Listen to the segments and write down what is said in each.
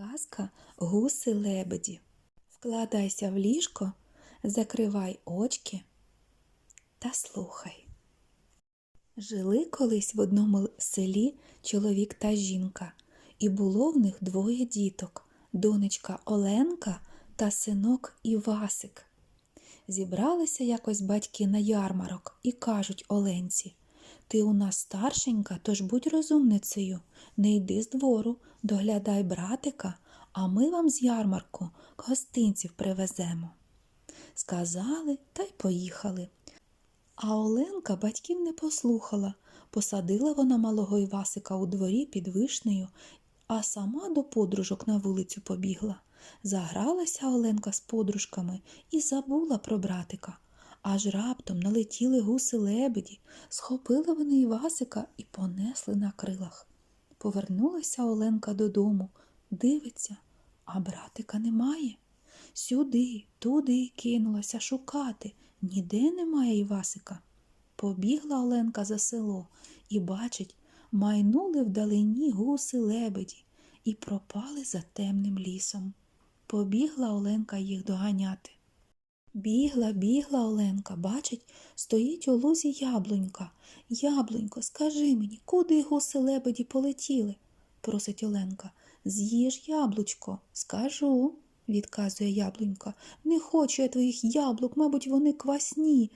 Казка гуси лебеді. Вкладайся в ліжко, закривай очки та слухай. Жили колись в одному селі чоловік та жінка, і було в них двоє діток донечка Оленка та синок Івасик. Зібралися якось батьки на ярмарок і кажуть Оленці Ти у нас старшенька, тож будь розумницею, не йди з двору, доглядай братика, а ми вам з ярмарку гостинців привеземо. Сказали та й поїхали. А Оленка батьків не послухала. Посадила вона малого Івасика у дворі під вишнею, а сама до подружок на вулицю побігла. Загралася Оленка з подружками і забула про братика. Аж раптом налетіли гуси лебеді, схопили вони Івасика і понесли на крилах. Повернулася Оленка додому, дивиться, а братика немає. Сюди, туди кинулася шукати, ніде немає Івасика. Побігла Оленка за село і бачить, майнули вдалині гуси лебеді і пропали за темним лісом. Побігла Оленка їх доганяти. Бігла, бігла Оленка, бачить, стоїть у лузі яблунька. Яблунько, скажи мені, куди гуси лебеді полетіли? просить Оленка. З'їж яблучко, скажу, відказує яблунька. Не хочу я твоїх яблук, мабуть, вони квасні.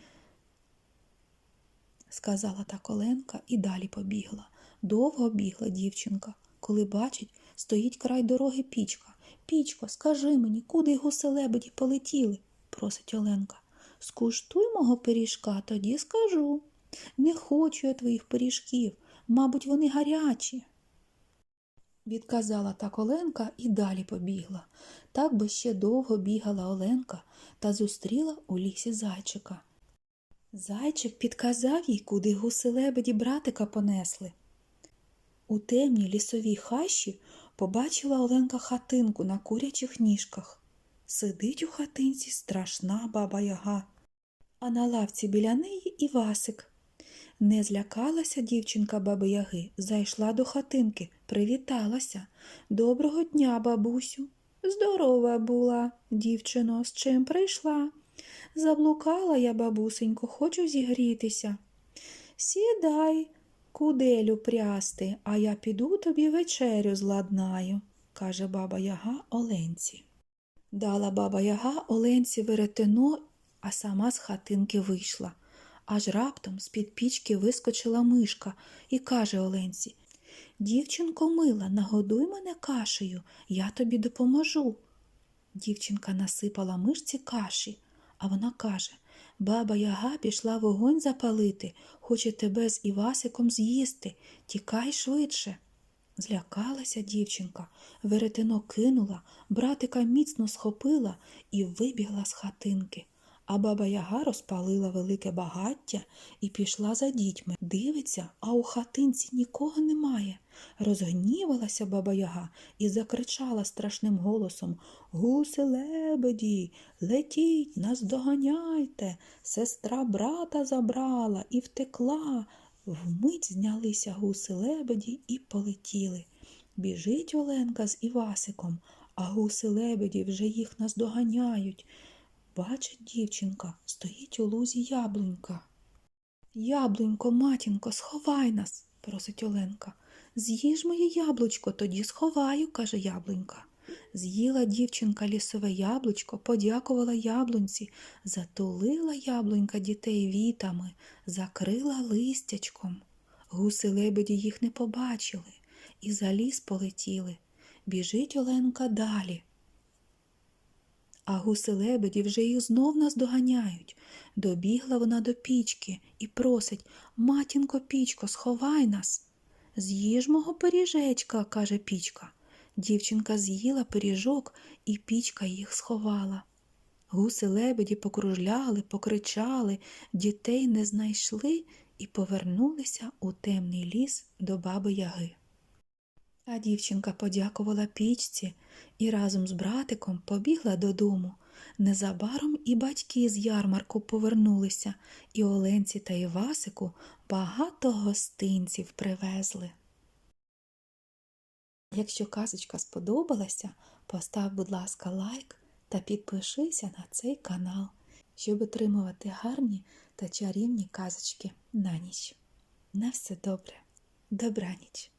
Сказала так Оленка і далі побігла. Довго бігла дівчинка, коли бачить, стоїть край дороги пічка. Пічко, скажи мені, куди гуси лебеді полетіли? Просить Оленка. Скуштуй мого пиріжка, тоді скажу. Не хочу я твоїх пиріжків, мабуть, вони гарячі. Відказала так Оленка і далі побігла. Так би ще довго бігала Оленка та зустріла у лісі зайчика. Зайчик підказав їй, куди гуси лебеді братика понесли. У темній лісовій хащі побачила Оленка хатинку на курячих ніжках. Сидить у хатинці страшна баба яга, а на лавці біля неї Івасик. Не злякалася дівчинка баби Яги, зайшла до хатинки, привіталася. Доброго дня, бабусю. Здорова була, дівчино, з чим прийшла? Заблукала я, бабусенько, хочу зігрітися. Сідай, куделю прясти, а я піду тобі вечерю зладнаю, каже баба Яга Оленці. Дала баба Яга Оленці веретено, а сама з хатинки вийшла. Аж раптом з-під пічки вискочила мишка і каже Оленці Дівчинко мила, нагодуй мене кашею, я тобі допоможу. Дівчинка насипала мишці каші, а вона каже Баба Яга пішла вогонь запалити, хоче тебе з Івасиком з'їсти, тікай швидше. Злякалася дівчинка, веретено кинула, братика міцно схопила і вибігла з хатинки. А баба Яга розпалила велике багаття і пішла за дітьми. Дивиться, а у хатинці нікого немає. Розгнівалася баба Яга і закричала страшним голосом Гуси лебеді, летіть, нас доганяйте. Сестра брата забрала і втекла. Вмить знялися гуси лебеді і полетіли. Біжить Оленка з Івасиком, а гуси лебеді вже їх наздоганяють. Бачить дівчинка, стоїть у лузі яблунька. Яблунько, матінко, сховай нас, просить Оленка. З'їж моє яблучко, тоді сховаю, каже яблунька. З'їла дівчинка лісове яблучко, подякувала яблунці, затулила яблунька дітей вітами, закрила листячком. Гуси лебеді їх не побачили і за ліс полетіли. Біжить Оленка далі. А гуси лебеді вже їх знов наздоганяють. Добігла вона до пічки і просить Матінко, пічко, сховай нас. З'їж мого пиріжечка, каже пічка. Дівчинка з'їла пиріжок, і пічка їх сховала. Гуси лебеді покружляли, покричали, дітей не знайшли і повернулися у темний ліс до баби Яги. А дівчинка подякувала пічці і разом з братиком побігла додому. Незабаром і батьки з ярмарку повернулися, і Оленці та Івасику багато гостинців привезли. Якщо казочка сподобалася, постав, будь ласка, лайк та підпишися на цей канал, щоб отримувати гарні та чарівні казочки на ніч. На все добре, добраніч!